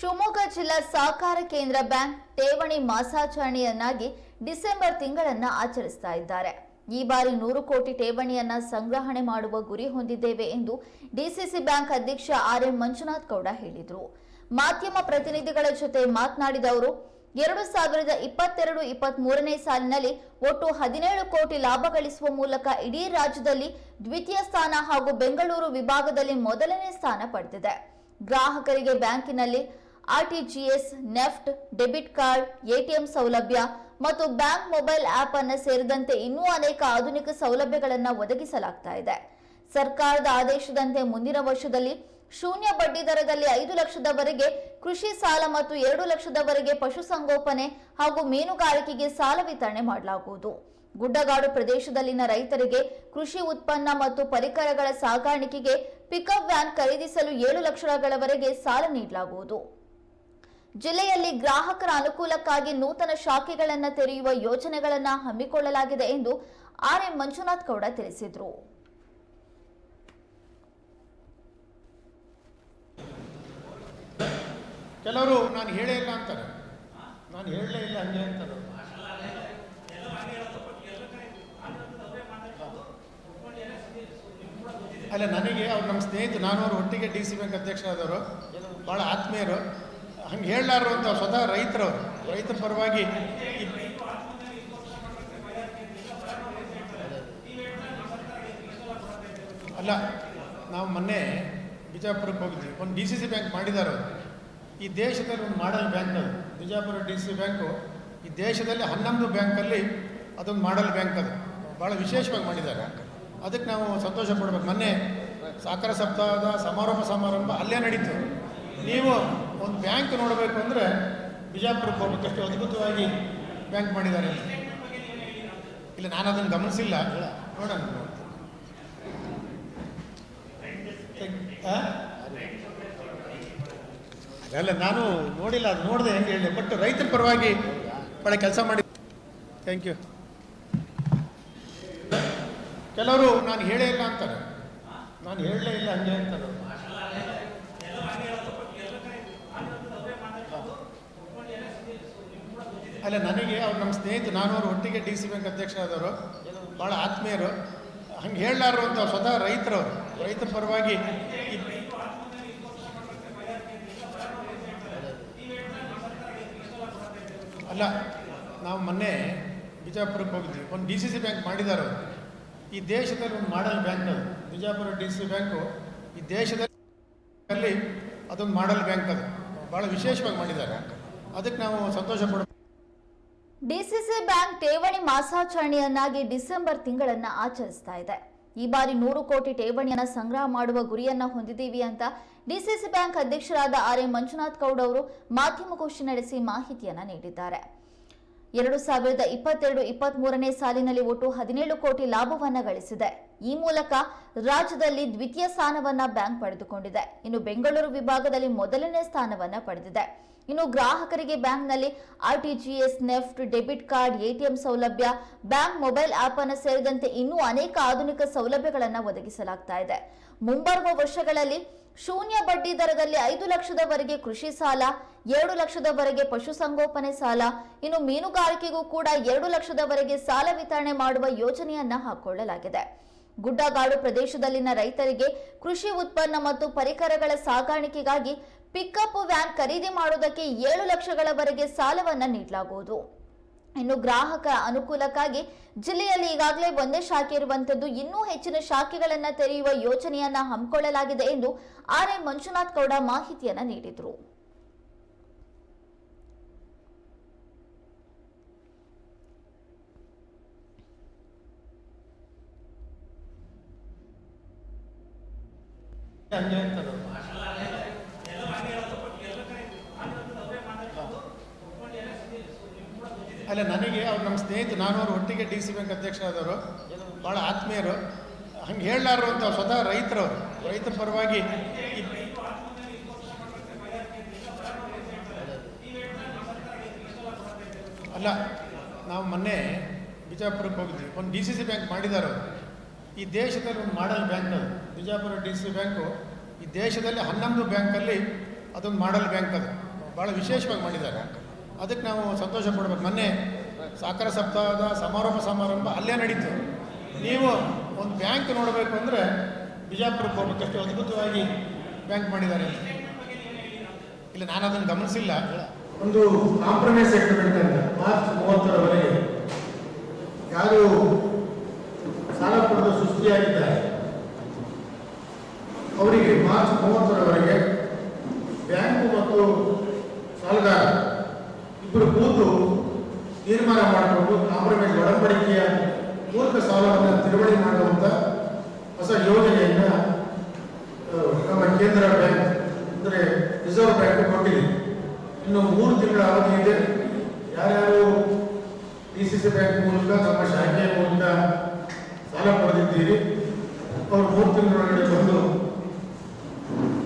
ಶಿವಮೊಗ್ಗ ಜಿಲ್ಲಾ ಸಹಕಾರ ಕೇಂದ್ರ ಬ್ಯಾಂಕ್ ಠೇವಣಿ ಮಾಸಾಚರಣೆಯನ್ನಾಗಿ ಡಿಸೆಂಬರ್ ತಿಂಗಳನ್ನ ಆಚರಿಸ್ತಾ ಇದ್ದಾರೆ. ಈ ಬಾರಿ ನೂರು ಕೋಟಿ ಠೇವಣಿಯನ್ನ ಸಂಗ್ರಹಣೆ ಮಾಡುವ ಗುರಿ ಹೊಂದಿದ್ದೇವೆ ಎಂದು ಡಿಸಿಸಿ ಬ್ಯಾಂಕ್ ಅಧ್ಯಕ್ಷ ಆರ್ ಎಂ ಮಂಜುನಾಥ್ ಗೌಡ ಹೇಳಿದರು. ಮಾಧ್ಯಮ ಪ್ರತಿನಿಧಿಗಳ ಜೊತೆ ಮಾತನಾಡಿದ ಅವರು, ಎರಡು ಸಾವಿರದ ಇಪ್ಪತ್ತೆರಡು ಇಪ್ಪತ್ತ್ ಮೂರನೇ ಸಾಲಿನಲ್ಲಿ ಒಟ್ಟು ಹದಿನೇಳು ಕೋಟಿ ಲಾಭ ಗಳಿಸುವ ಮೂಲಕ ಇಡೀ ರಾಜ್ಯದಲ್ಲಿ ದ್ವಿತೀಯ ಸ್ಥಾನ ಹಾಗೂ ಬೆಂಗಳೂರು ವಿಭಾಗದಲ್ಲಿ ಮೊದಲನೇ ಸ್ಥಾನ ಪಡೆದಿದೆ. ಗ್ರಾಹಕರಿಗೆ ಬ್ಯಾಂಕಿನಲ್ಲಿ RTGS, NEFT, debit card, ATM ಸೌಲಭ್ಯ ಮತ್ತು ಬ್ಯಾಂಕ್ ಮೊಬೈಲ್ ಆಪ್ ಅನ್ನು ಸೇರಿದಂತೆ ಇನ್ನೂ ಅನೇಕ ಆಧುನಿಕ ಸೌಲಭ್ಯಗಳನ್ನು ಒದಗಿಸಲಾಗ್ತಾ ಇದೆ. ಸರ್ಕಾರದ ಆದೇಶದಂತೆ ಮುಂದಿನ ವರ್ಷದಲ್ಲಿ ಶೂನ್ಯ ಬಡ್ಡಿ ದರದಲ್ಲಿ ಐದು ಲಕ್ಷದವರೆಗೆ ಕೃಷಿ ಸಾಲ ಮತ್ತು ಎರಡು ಲಕ್ಷದವರೆಗೆ ಪಶುಸಂಗೋಪನೆ ಹಾಗೂ ಮೀನುಗಾರಿಕೆಗೆ ಸಾಲ ವಿತರಣೆ ಮಾಡಲಾಗುವುದು. ಗುಡ್ಡಗಾಡು ಪ್ರದೇಶದಲ್ಲಿನ ರೈತರಿಗೆ ಕೃಷಿ ಉತ್ಪನ್ನ ಮತ್ತು ಪರಿಕರಗಳ ಸಾಗಾಣಿಕೆಗೆ ಪಿಕಪ್ ವ್ಯಾನ್ ಖರೀದಿಸಲು ಏಳು ಲಕ್ಷಗಳವರೆಗೆ ಸಾಲ ನೀಡಲಾಗುವುದು. ಜಿಲ್ಲೆಯಲ್ಲಿ ಗ್ರಾಹಕರ ಅನುಕೂಲಕ್ಕಾಗಿ ನೂತನ ಶಾಖೆಗಳನ್ನು ತೆರೆಯುವ ಯೋಜನೆಗಳನ್ನು ಹಮ್ಮಿಕೊಳ್ಳಲಾಗಿದೆ ಎಂದು ಆರ್ ಎಂ ಮಂಜುನಾಥ್ ಗೌಡ ತಿಳಿಸಿದರು. ಕೆಲವರು ನಾನು ಹೇಳೇ ಇಲ್ಲ ಅಂತಾರೆ. ನಾನು ಹೇಳಲೇ ಇಲ್ಲ ಹಂಗೆ ಅಂತಾರೆ. ಅಲ್ಲ, ನನಗೆ ಅವ್ರು ನಮ್ಮ ಸ್ನೇಹಿತರು, ನಾನು ಅವರು ಒಟ್ಟಿಗೆ ಡಿ ಸಿ ಬ್ಯಾಂಕ್ ಅಧ್ಯಕ್ಷರಾದವರು ಭಾಳ ಆತ್ಮೀಯರು. ಹಂಗೆ ಹೇಳಲಾರು ಅಂತ ಸ್ವತಃ ರೈತರು ರೈತರ ಪರವಾಗಿ ಅಲ್ಲ, ನಾವು ಮೊನ್ನೆ ಬಿಜಾಪುರಕ್ಕೆ ಹೋಗಿದ್ವಿ. ಒಂದು ಡಿ ಸಿ ಸಿ ಬ್ಯಾಂಕ್ ಮಾಡಿದ್ದಾರೆ ಈ ದೇಶದಲ್ಲಿ ಒಂದು ಮಾಡಲ್ ಬ್ಯಾಂಕ್ ಅದು. ಬಿಜಾಪುರ ಡಿ ಸಿ ಬ್ಯಾಂಕು ಈ ದೇಶದಲ್ಲಿ ಹನ್ನೊಂದು ಬ್ಯಾಂಕಲ್ಲಿ ಅದೊಂದು ಮಾಡಲ್ ಬ್ಯಾಂಕ್ ಅದು. ಭಾಳ ವಿಶೇಷವಾಗಿ ಮಾಡಿದ್ದಾರೆ. ಅದಕ್ಕೆ ನಾವು ಸಂತೋಷ ಪಡ್ಬೇಕು. ಮೊನ್ನೆ ಸಾಕಾರ ಸಪ್ತಾಹದ ಸಮಾರೋಪ ಸಮಾರಂಭ ಅಲ್ಲೇ ನಡೀತು. ನೀವು ಒಂದು ಬ್ಯಾಂಕ್ ನೋಡಬೇಕು ಅಂದರೆ ಬಿಜಾಪುರ ಎಷ್ಟು ಅದ್ಭುತವಾಗಿ ಬ್ಯಾಂಕ್ ಮಾಡಿದ್ದಾರೆ ಇಲ್ಲ, ನಾನು ಅದನ್ನು ಗಮನಿಸಿಲ್ಲ. ನೋಡೋಣ? ಅದಲ್ಲ, ನಾನು ನೋಡಿಲ್ಲ, ಅದು ನೋಡಿದೆ ಹೆಂಗೆ ಹೇಳಿ. ಬಟ್ ರೈತರ ಪರವಾಗಿ ಭಾಳ ಕೆಲಸ ಮಾಡಿ. ಥ್ಯಾಂಕ್ ಯು ಕೆಲವರು, ನಾನು ಹೇಳೇ ಇಲ್ಲ ಅಂತಾರೆ. ನಾನು ಹೇಳಲೇ ಇಲ್ಲ, ಹಂಗೆ ಅಂತಾರೆ ಅಲ್ಲ, ನನಗೆ ಅವ್ರು ನಮ್ಮ ಸ್ನೇಹಿತರು ನಾನು ಅವರು ಒಟ್ಟಿಗೆ ಡಿ ಸಿ ಬ್ಯಾಂಕ್ ಅಧ್ಯಕ್ಷರಾದವರು ಭಾಳ ಆತ್ಮೀಯರು. ಹಂಗೆ ಹೇಳಲಾರು ಅಂತ ಸ್ವತಃ ರೈತರವರು. ರೈತರ ಪರವಾಗಿ ಅಲ್ಲ, ನಾವು ಮೊನ್ನೆ ಬಿಜಾಪುರಕ್ಕೆ ಹೋಗಿದ್ವಿ. ಒಂದು ಡಿ ಸಿ ಸಿ ಬ್ಯಾಂಕ್ ಮಾಡಿದ್ದಾರೆ ಈ ದೇಶದಲ್ಲಿ ಒಂದು ಮಾಡಲ್ ಬ್ಯಾಂಕ್ ಅದು. ಬಿಜಾಪುರ ಡಿ ಸಿ ಬ್ಯಾಂಕು ಈ ದೇಶದಲ್ಲಿ ಅದೊಂದು ಮಾಡಲ್ ಬ್ಯಾಂಕ್ ಅದು. ಭಾಳ ವಿಶೇಷವಾಗಿ ಮಾಡಿದ್ದಾರೆ. ಅದಕ್ಕೆ ನಾವು ಸಂತೋಷ ಪಡ ಡಿಸಿಸಿ ಬ್ಯಾಂಕ್ ಠೇವಣಿ ಮಾಸಾಚರಣೆಯನ್ನಾಗಿ ಡಿಸೆಂಬರ್ ತಿಂಗಳನ್ನ ಆಚರಿಸ್ತಾ ಇದೆ. ಈ ಬಾರಿ ನೂರು ಕೋಟಿ ಠೇವಣಿಯನ್ನ ಸಂಗ್ರಹ ಮಾಡುವ ಗುರಿಯನ್ನ ಹೊಂದಿದ್ದೀವಿ ಅಂತ ಡಿಸಿಸಿ ಬ್ಯಾಂಕ್ ಅಧ್ಯಕ್ಷರಾದ ಆರ್ ಎ ಮಂಜುನಾಥ್ ಗೌಡ್ ಅವರು ಮಾಧ್ಯಮಗೋಷ್ಠಿ ನಡೆಸಿ ಮಾಹಿತಿಯನ್ನ ನೀಡಿದ್ದಾರೆ. ಎರಡು ಸಾವಿರದ ಇಪ್ಪತ್ತೆರಡು ಇಪ್ಪತ್ತ್ ಮೂರನೇ ಸಾಲಿನಲ್ಲಿ ಒಟ್ಟು ಹದಿನೇಳು ಕೋಟಿ ಲಾಭವನ್ನ ಗಳಿಸಿದೆ. ಈ ಮೂಲಕ ರಾಜ್ಯದಲ್ಲಿ ದ್ವಿತೀಯ ಸ್ಥಾನವನ್ನ ಬ್ಯಾಂಕ್ ಪಡೆದುಕೊಂಡಿದೆ. ಇನ್ನು ಬೆಂಗಳೂರು ವಿಭಾಗದಲ್ಲಿ ಮೊದಲನೇ ಸ್ಥಾನವನ್ನ ಪಡೆದಿದೆ. ಇನ್ನು ಗ್ರಾಹಕರಿಗೆ ಬ್ಯಾಂಕ್ನಲ್ಲಿ RTGS NEFT, debit card ATM ಸೌಲಭ್ಯ, ಬ್ಯಾಂಕ್ ಮೊಬೈಲ್ ಆಪ್ ಅನ್ನು ಸೇರಿದಂತೆ ಇನ್ನೂ ಅನೇಕ ಆಧುನಿಕ ಸೌಲಭ್ಯಗಳನ್ನು ಒದಗಿಸಲಾಗ್ತಾ ಇದೆ. ಮುಂಬರುವ ವರ್ಷಗಳಲ್ಲಿ ಶೂನ್ಯ ಬಡ್ಡಿ ದರದಲ್ಲಿ ಐದು ಲಕ್ಷದವರೆಗೆ ಕೃಷಿ ಸಾಲ, ಎರಡು ಲಕ್ಷದವರೆಗೆ ಪಶುಸಂಗೋಪನೆ ಸಾಲ, ಇನ್ನು ಮೀನುಗಾರಿಕೆಗೂ ಕೂಡ ಎರಡು ಲಕ್ಷದವರೆಗೆ ಸಾಲ ವಿತರಣೆ ಮಾಡುವ ಯೋಜನೆಯನ್ನ ಹಾಕೊಳ್ಳಲಾಗಿದೆ. ಗುಡ್ಡಗಾಡು ಪ್ರದೇಶದಲ್ಲಿನ ರೈತರಿಗೆ ಕೃಷಿ ಉತ್ಪನ್ನ ಮತ್ತು ಪರಿಕರಗಳ ಸಾಗಾಣಿಕೆಗಾಗಿ ಪಿಕಪ್ ವ್ಯಾನ್ ಖರೀದಿ ಮಾಡುವುದಕ್ಕೆ ಏಳು ಲಕ್ಷಗಳವರೆಗೆ ಸಾಲವನ್ನು ನೀಡಲಾಗುವುದು. ಇನ್ನು ಗ್ರಾಹಕ ಅನುಕೂಲಕ್ಕಾಗಿ ಜಿಲ್ಲೆಯಲ್ಲಿ ಈಗಾಗಲೇ ಒಂದೇ ಶಾಖೆ ಇರುವಂತದ್ದು, ಇನ್ನೂ ಹೆಚ್ಚಿನ ಶಾಖೆಗಳನ್ನ ತೆರೆಯುವ ಯೋಜನೆಯನ್ನ ಹಮ್ಮಿಕೊಳ್ಳಲಾಗಿದೆ ಎಂದು ಆರ್ ಎಂ ಮಂಜುನಾಥ್ ಗೌಡ ಮಾಹಿತಿಯನ್ನ ನೀಡಿದರು. ಹಂಗೆ ಅಲ್ಲ, ನನಗೆ ಅವ್ರು ನಮ್ಮ ಸ್ನೇಹಿತರು, ನಾನು ಅವ್ರು ಒಟ್ಟಿಗೆ ಡಿ ಸಿ ಬ್ಯಾಂಕ್ ಅಧ್ಯಕ್ಷರಾದವರು ಭಾಳ ಆತ್ಮೀಯರು. ಹಂಗೆ ಹೇಳಲಾರು ಅಂತ ಸ್ವತಃ ರೈತರವರು. ರೈತರ ಪರವಾಗಿ ಅಲ್ಲ, ನಾವು ಮೊನ್ನೆ ಬಿಜಾಪುರಕ್ಕೆ ಹೋಗಿದ್ವಿ. ಒಂದು ಡಿ ಸಿ ಸಿ ಬ್ಯಾಂಕ್ ಮಾಡಿದ್ದಾರೆ ಈ ದೇಶದಲ್ಲಿ ಒಂದು ಮಾಡಲ್ ಬ್ಯಾಂಕ್ ಅದು. ಬಿಜಾಪುರ ಡಿ ಸಿ ಬ್ಯಾಂಕು ಈ ದೇಶದಲ್ಲಿ ಹನ್ನೊಂದು ಬ್ಯಾಂಕಲ್ಲಿ ಅದೊಂದು ಮಾಡಲ್ ಬ್ಯಾಂಕ್ ಅದು. ಭಾಳ ವಿಶೇಷವಾಗಿ ಮಾಡಿದ್ದಾರೆ. ಅದಕ್ಕೆ ನಾವು ಸಂತೋಷ ಪಡ್ಬೇಕು ಮೊನ್ನೆ ಸಾಕರ ಸಪ್ತಾಹದ ಸಮಾರೋಪ ಸಮಾರಂಭ ಅಲ್ಲೇ ನಡೀತು. ನೀವು ಒಂದು ಬ್ಯಾಂಕ್ ನೋಡಬೇಕು ಅಂದರೆ ಬಿಜಾಪುರಕ್ಕೆ ಹೋಗ್ಬೇಕು. ಎಷ್ಟು ಅದ್ಭುತವಾಗಿ ಬ್ಯಾಂಕ್ ಮಾಡಿದ್ದಾರೆ. ಇಲ್ಲ, ನಾನು ಅದನ್ನು ಗಮನಿಸಿಲ್ಲ. ಒಂದು ಕಾಂಪ್ರಮೈಸ್ ಅಗ್ರಿಮೆಂಟ್ ಅಂತ ಮಾರ್ಚ್ ಮೂವತ್ತರವರೆಗೆ ಯಾರು ಸಾಲ ಪಡೆದು ಸೃಷ್ಟಿಯಾಗಿದ್ದಾರೆ. ಅವರಿಗೆ ಮಾರ್ಚ್ ಮೂವತ್ತರವರೆಗೆ ಬ್ಯಾಂಕು ಮತ್ತು ಸಾಲಗಾರ ಇಬ್ಬರು ಕೂತು ತೀರ್ಮಾನ ಮಾಡಿಕೊಂಡು ಕಾಂಪ್ರಮೈಸ್ ಒಡಂಬಡಿಕೆಯ ಮೂಲಕ ಸಾಲವನ್ನು ತಿರುವಳಿ ಮಾಡುವಂಥ ಹೊಸ ಯೋಜನೆಯನ್ನು ನಮ್ಮ ಕೇಂದ್ರ ಬ್ಯಾಂಕ್, ಅಂದರೆ ರಿಸರ್ವ್ ಬ್ಯಾಂಕ್ ಕೊಟ್ಟಿದೆ. ಇನ್ನು ಮೂರು ತಿಂಗಳ ಅವಧಿ ಇದೆ. ಯಾರ್ಯಾರು ಡಿ ಸಿ ಸಿ ಬ್ಯಾಂಕ್ ಮೂಲಕ ತಮ್ಮ ಶಾಖೆಯ ಮೂಲಕ ಸಾಲ ಪಡೆದಿದ್ದೀರಿ, ಅವರು ಮೂರು ತಿಂಗಳೊಳಗಡೆ ಬಂದು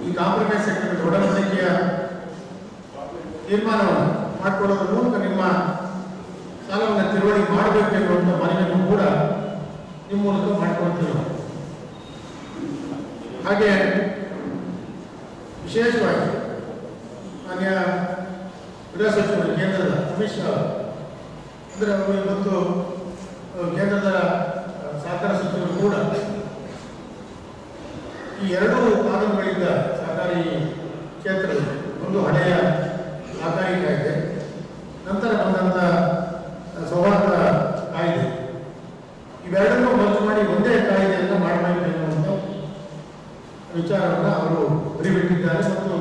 ಈ ಕಾಂಪ್ರಮೈಸ್ ಸೆಕ್ಟರ್ ಒಡಂಬಡಿಕೆಯ ತೀರ್ಮಾನವನ್ನು ಮಾಡಿಕೊಳ್ಳೋದ್ರ ಮೂಲಕ ನಿಮ್ಮ ಸಾಲವನ್ನು ತಿರುವಳಿ ಮಾಡಬೇಕು ಅಂತ ಮನವಿಯನ್ನು ಕೂಡ ನಿಮ್ಮ ಮೂಲಕ ಮಾಡಿಕೊಳ್ತೀವಿ. ಹಾಗೆ ವಿಶೇಷವಾಗಿ ಮಾನ್ಯ ಗೃಹ ಸಚಿವರು ಕೇಂದ್ರದ ಅಮಿತ್ ಶಾ ಅಂದರೆ ಅವರು ಇವತ್ತು ಕೇಂದ್ರದ ಸಹಕಾರ ಸಚಿವರು ಕೂಡ ಈ ಎರಡೂ ಕಾನೂನುಗಳಿಂದ ಸಹಕಾರಿ ಕ್ಷೇತ್ರದಲ್ಲಿ ಒಂದು ಹಳೆಯ ಸಹಕಾರಿ ಕಾಯ್ದೆ ನಂತರ ಬಂದಂಥ ಸೌಹಾರ್ದ ಕಾಯ್ದೆ. ಇವೆರಡನ್ನೂ ಮರ್ಜ್ ಮಾಡಿ ಒಂದೇ ಕಾಯ್ದೆಯನ್ನು ಮಾಡಬೇಕು ಎನ್ನುವಂಥ ವಿಚಾರವನ್ನು ಅವರು ಬರಿಬಿಟ್ಟಿದ್ದಾರೆ ಮತ್ತು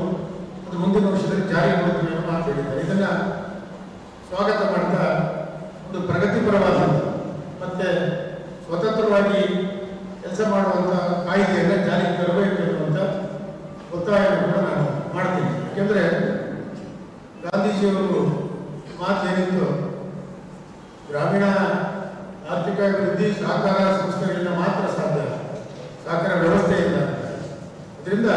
ಅದು ಮುಂದಿನ ವರ್ಷದಲ್ಲಿ ಜಾರಿ ಮಾಡುತ್ತೇವೆ ಮಾತು ಹೇಳಿದ್ದಾರೆ. ಇದನ್ನ ಸ್ವಾಗತ ಮಾಡ್ತಾ ಒಂದು ಪ್ರಗತಿಪರವಾದ ಮತ್ತೆ ಸ್ವತಂತ್ರವಾಗಿ ಕೆಲಸ ಮಾಡುವಂಥ ಕಾಯ್ದೆಯನ್ನು ಜಾರಿಗೆ ತರಬೇಕು ಎನ್ನುವಂಥ ಒತ್ತಾಯವನ್ನು ನಾನು ಮಾಡ್ತೀನಿ. ಯಾಕೆಂದರೆ ಗಾಂಧೀಜಿಯವರು ಮಾತು ಏನಿತ್ತು ಗ್ರಾಮೀಣ ಆರ್ಥಿಕ ಅಭಿವೃದ್ಧಿ ಸಹಕಾರ ಸಂಸ್ಥೆಗಳಿಂದ ಮಾತ್ರ ಸಾಧ್ಯ ಸಹಕಾರ ವ್ಯವಸ್ಥೆಯಿಂದ ಅದರಿಂದ